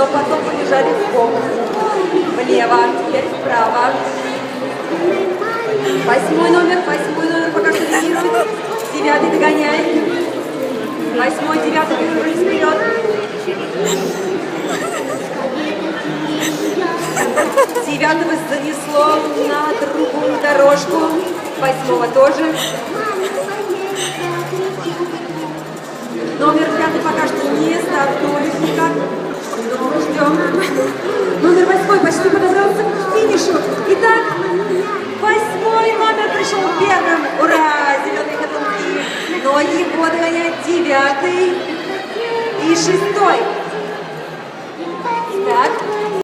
но потом побежали в бок. Влево, теперь вправо. Восьмой номер, восьмой номер пока что лидирует. Девятый догоняет. Восьмой, девятый выбрались вперед. Девятого занесло на другую дорожку. Восьмого тоже. Номер пятый пока что. Ноги подгонять девятый и шестой.